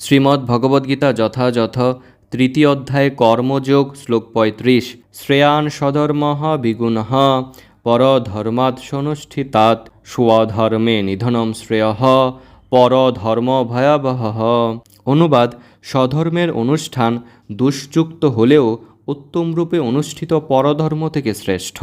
শ্রীমদ্ ভগবদ্গীতা যথাযথ, তৃতীয় অধ্যায়ে কর্মযোগ, শ্লোক পঁয়ত্রিশ। শ্রেয়ান সধর্ম বিগুণ পরধর্মাৎ সনুষ্ঠিতাৎ স্বধর্মে নিধনম শ্রেয় পরধর্ম ভয়াবহ অনুবাদ, স্বধর্মের অনুষ্ঠান দুষ্যুক্ত হলেও উত্তমরূপে অনুষ্ঠিত পরধর্ম থেকে শ্রেষ্ঠ।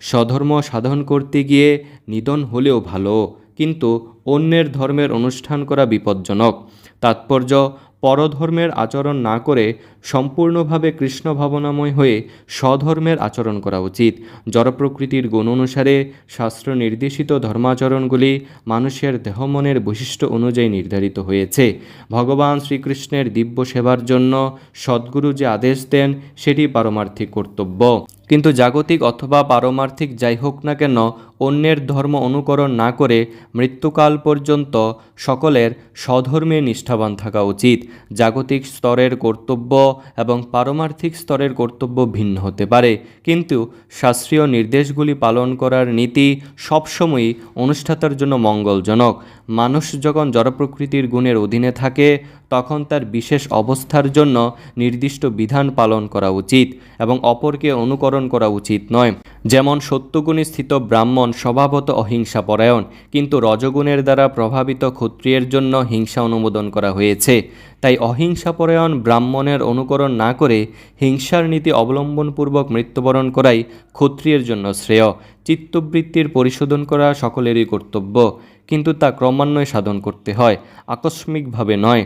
স্বধর্ম সাধন করতে গিয়ে নিধন হলেও ভালো। কিন্তু অন্যের ধর্মের অনুষ্ঠান করা বিপজ্জনক। তাৎপর্য, পরধর্মের আচরণ না করে সম্পূর্ণভাবে কৃষ্ণ ভাবনাময় হয়ে স্বধর্মের আচরণ করা উচিত। জড়প্রকৃতির গুণ অনুসারে শাস্ত্র নির্দেশিত ধর্মাচরণগুলি মানুষের দেহমনের বৈশিষ্ট্য অনুযায়ী নির্ধারিত হয়েছে। ভগবান শ্রীকৃষ্ণের দিব্য সেবার জন্য সদ্গুরু যে আদেশ দেন, সেটি পারমার্থিক কর্তব্য। কিন্তু জাগতিক অথবা পারমার্থিক যাই হোক না কেন, অন্যের ধর্ম অনুকরণ না করে মৃত্যুকাল পর্যন্ত সকলের স্বধর্মে নিষ্ঠাবান থাকা উচিত। জাগতিক স্তরের কর্তব্য এবং পারমার্থিক স্তরের কর্তব্য ভিন্ন হতে পারে। কিন্তু শাস্ত্রীয় নির্দেশগুলি পালন করার নীতি সবসময়ই অনুষ্ঠাতার জন্য মঙ্গলজনক। মানুষ যখন জড়প্রকৃতির গুণের অধীনে থাকে, তখন তার বিশেষ অবস্থার জন্য নির্দিষ্ট বিধান পালন করা উচিত এবং অপরকে অনুকরণ করা উচিত নয়। যেমন সত্যগুণে স্থিত ব্রাহ্মণ স্বভাবত অহিংসা পরায়ণ কিন্তু রজগুণের দ্বারা প্রভাবিত ক্ষত্রিয়ের জন্য হিংসা অনুমোদন করা হয়েছে। তাই অহিংসাপরায়ণ ব্রাহ্মণের অনুকরণ না করে হিংসার নীতি অবলম্বনপূর্বক মৃত্যুবরণ করাই ক্ষত্রিয়ের জন্য শ্রেয়। চিত্তবৃত্তির পরিশোধন করা সকলেরই কর্তব্য, কিন্তু তা ক্রমান্বয়ে সাধন করতে হয়, আকস্মিকভাবে নয়।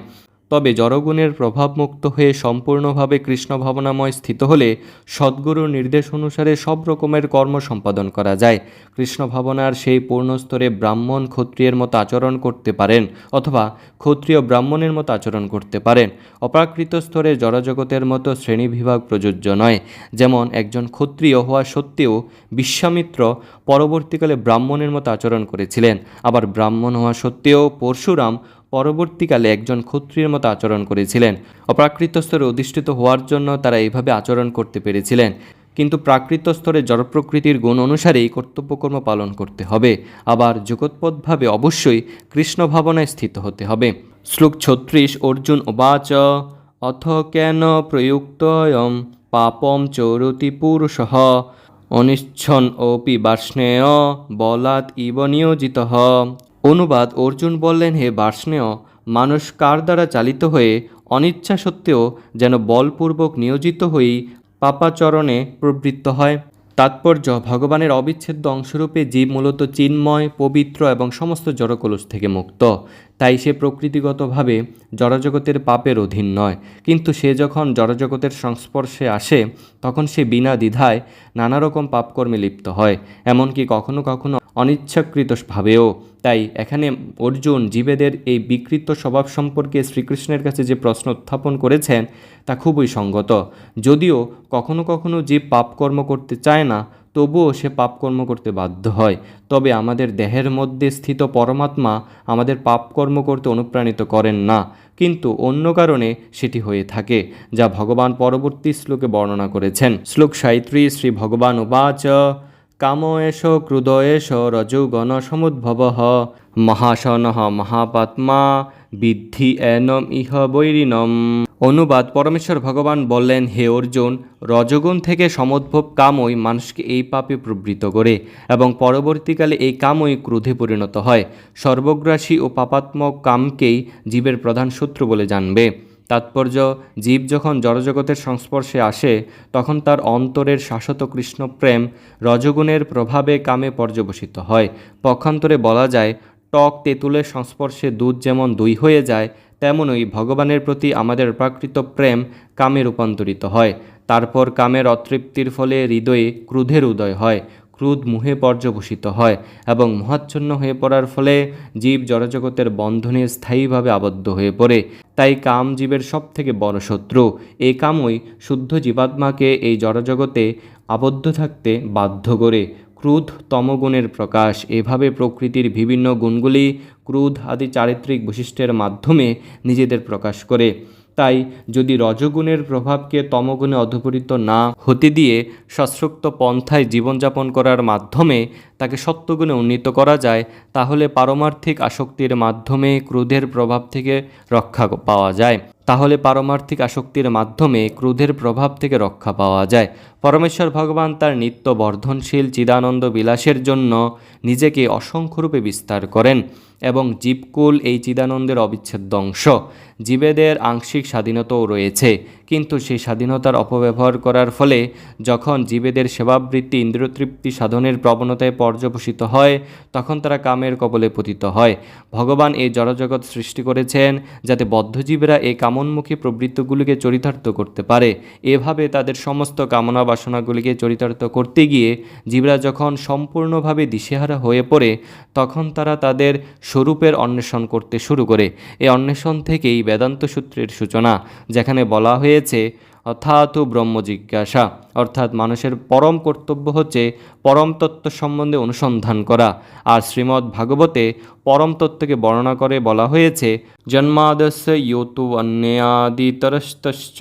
তবে জড়গুণের প্রভাবমুক্ত হয়ে সম্পূর্ণভাবে কৃষ্ণ ভাবনাময় স্থিত হলে সদ্গুরুর নির্দেশ অনুসারে সব রকমের কর্ম সম্পাদন করা যায়। কৃষ্ণ ভাবনার সেই পূর্ণস্তরে ব্রাহ্মণ ক্ষত্রিয়ের মতো আচরণ করতে পারেন অথবা ক্ষত্রিয় ব্রাহ্মণের মতো আচরণ করতে পারেন। অপ্রাকৃত স্তরে জড়জগতের মতো শ্রেণীবিভাগ প্রযোজ্য নয়। যেমন একজন ক্ষত্রিয় হওয়া সত্ত্বেও বিশ্বামিত্র পরবর্তীকালে ব্রাহ্মণের মতো আচরণ করেছিলেন। আবার ব্রাহ্মণ হওয়া সত্ত্বেও পরশুরাম পরবর্তীকালে একজন ক্ষত্রিয়ের মতো আচরণ করেছিলেন। অপ্রাকৃত স্তরে অধিষ্ঠিত হওয়ার জন্য তারা এইভাবে আচরণ করতে পেরেছিলেন। কিন্তু প্রাকৃত স্তরে জড়প্রকৃতির গুণ অনুসারেই কর্তব্যকর্ম পালন করতে হবে। আবার জগৎপদভাবে অবশ্যই কৃষ্ণ ভাবনায় স্থিত হতে হবে। শ্লোক ছত্রিশ, অর্জুন ওবাচ অথ কেন প্রযুক্তয়ম পাপম চৌরতি পুরুষ? অনিচ্ছন অপি বার্ষ্ণেয় বলাৎ ইব নিয়োজিত। অনুবাদ অর্জুন বললেন, হে বার্ষ্ণেয়, মানুষ কার দ্বারা চালিত হয়ে অনিচ্ছা সত্ত্বেও যেন বলপূর্বক নিয়োজিত হয়েই পাপাচরণে প্রবৃত্ত হয়? তাৎপর্য, ভগবানের অবিচ্ছেদ্য অংশরূপে জীব মূলত চিন্ময়, পবিত্র এবং সমস্ত জড়কলুষ থেকে মুক্ত। তাই সে প্রকৃতিগতভাবে জড়জগতের পাপের অধীন নয়। কিন্তু সে যখন জড়জগতের সংস্পর্শে আসে, তখন সে বিনা দ্বিধায় নানারকম পাপকর্মে লিপ্ত হয়। এমনকি কখনো কখনো অনিচ্ছাকৃত ভাবেও তাই এখানে অর্জুন জীবেদের এই বিকৃত স্বভাব সম্পর্কে শ্রীকৃষ্ণের কাছে যে প্রশ্ন উত্থাপন করেছেন, তা খুবই সঙ্গত। যদিও কখনো কখনো জীব পাপকর্ম করতে চায় না, তবুও সে পাপকর্ম করতে বাধ্য হয়। তবে আমাদের দেহের মধ্যে স্থিত পরমাত্মা আমাদের পাপকর্ম করতে অনুপ্রাণিত করেন না। কিন্তু অন্য কারণে সেটি হয়ে থাকে, যা ভগবান পরবর্তী শ্লোকে বর্ণনা করেছেন। শ্লোক সাঁত্রিশ শ্রী ভগবান উবাচ। কাম এষ ক্রুদ রজৌগণ সমুদ্ভব মহাশন মহাপাত্মা বিদ্ধি এনম ইহ বৈরিনম অনুবাদ, পরমেশ্বর ভগবান বললেন, হে অর্জুন, রজগুণ থেকে সমুদ্ভব কামই মানুষকে এই পাপে প্রবৃত্ত করে এবং পরবর্তীকালে এই কামই ক্রোধে পরিণত হয়। সর্বগ্রাসী ও পাপাত্মক কামকেই জীবের প্রধান শত্রু বলে জানবে। তাৎপর্য, জীব যখন জড়জগতের সংস্পর্শে আসে, তখন তার অন্তরের শাশ্বত কৃষ্ণ প্রেম রজগুণের প্রভাবে কামে পর্যবসিত হয়। পক্ষান্তরে বলা যায়, টক তেঁতুলের সংস্পর্শে দুধ যেমন দুই হয়ে যায়, তেমনই ভগবানের প্রতি আমাদের প্রাকৃত প্রেম কামে রূপান্তরিত হয়। তারপর কামের অতৃপ্তির ফলে হৃদয়ে ক্রোধের উদয় হয়। ক্রোধ মুহে পর্যবসিত হয় এবং মহাচ্ছন্ন হয়ে পড়ার ফলে জীব জড়জগতের বন্ধনে স্থায়ীভাবে আবদ্ধ হয়ে পড়ে। তাই কাম জীবের সব থেকে বড় শত্রু। এই কামই শুদ্ধ জীবাত্মাকে এই জড়জগতে আবদ্ধ থাকতে বাধ্য করে। ক্রোধ তমগুণের প্রকাশ। এভাবে প্রকৃতির বিভিন্ন গুণগুলি ক্রোধ আদি চারিত্রিক বৈশিষ্ট্যের মাধ্যমে নিজেদের প্রকাশ করে। তাই যদি রজগুণের প্রভাবকে তমগুণে অধপরিত না হতে দিয়ে শাস্ত্রোক্ত পন্থায় জীবনযাপন করার মাধ্যমে তাকে সত্যগুণে উন্নীত করা যায়, তাহলে পারমার্থিক আসক্তির মাধ্যমে ক্রোধের প্রভাব থেকে রক্ষা পাওয়া যায়। তাহলে পারমার্থিক আসক্তির মাধ্যমে ক্রোধের প্রভাব থেকে রক্ষা পাওয়া যায়। পরমেশ্বর ভগবান তার নিত্য বর্ধনশীল চিদানন্দ বিলাসের জন্য নিজেকে অসংখ্যরূপে বিস্তার করেন এবং জীবকুল এই চিদানন্দের অবিচ্ছেদ্য অংশ। জীবেদের আংশিক স্বাধীনতাও রয়েছে, কিন্তু সেই স্বাধীনতার অপব্যবহার করার ফলে যখন জীবেদের সেবাবৃত্তি ইন্দ্রিয়তৃপ্তি সাধনের প্রবণতায় পর্যবসিত হয়, তখন তারা কামের কবলে পতিত হয়। ভগবান এই জড়জগৎ সৃষ্টি করেছেন যাতে বদ্ধজীবীরা এই কামনমুখী প্রবৃত্তিগুলিকে চরিতার্থ করতে পারে। এভাবে তাদের সমস্ত কামনা বাসনাগুলিকে চরিতার্থ করতে গিয়ে জীবরা যখন সম্পূর্ণভাবে দিশেহারা হয়ে পড়ে, তখন তারা তাদের স্বরূপের অন্বেষণ করতে শুরু করে। এই অন্বেষণ থেকেই বেদান্ত সূত্রের সূচনা, যেখানে বলা হয়েছে অর্থাৎ ব্রহ্ম জিজ্ঞাসা অর্থাৎ মানুষের পরম কর্তব্য হচ্ছে পরম তত্ত্ব সম্বন্ধে অনুসন্ধান করা। আর শ্রীমদ্ ভাগবতে পরম তত্ত্বকে বর্ণনা করে বলা হয়েছে, জন্মাদস্য ইয়তু অন্যাদিতরস্তশ্চ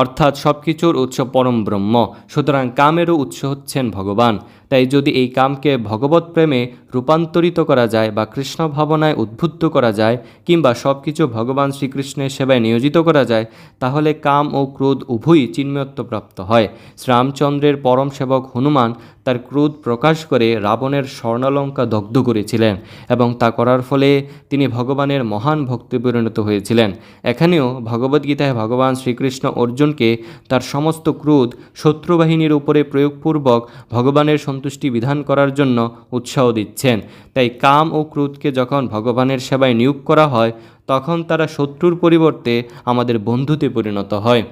অর্থাৎ সব কিছুর উৎস পরম ব্রহ্ম, সুতরাং কামেরও উৎস হচ্ছেন ভগবান। তাই যদি এই কামকে ভগবত প্রেমে রূপান্তরিত করা যায় বা কৃষ্ণ ভাবনায় উদ্বুদ্ধ করা যায়, কিংবা সব কিছু ভগবান শ্রীকৃষ্ণের সেবায় নিয়োজিত করা যায়, তাহলে কাম ও ক্রোধ উভয়ই চিন্ময়ত্ব প্রাপ্ত হয়। শ্রীরামচন্দ্রের পরম সেবক হনুমান তার ক্রোধ প্রকাশ করে রাবণের স্বর্ণালঙ্কা দগ্ধ করেছিলেন এবং তা করার ফলে তিনি ভগবানের মহান ভক্তি পরিণত হয়েছিলেন। এখানেও ভগবদ্গীতায় ভগবান শ্রীকৃষ্ণ অর্জুনকে তার সমস্ত ক্রোধ, শত্রুবাহিনীর উপরে প্রয়োগপূর্বক ভগবানের সন্তুষ্টি বিধান করার জন্য উৎসাহ দিচ্ছেন। তাই কাম ও ক্রোধকে যখন ভগবানের সেবায় নিয়োগ করা হয়, তখন তারা শত্রুর পরিবর্তে আমাদের বন্ধুতে পরিণত হয়।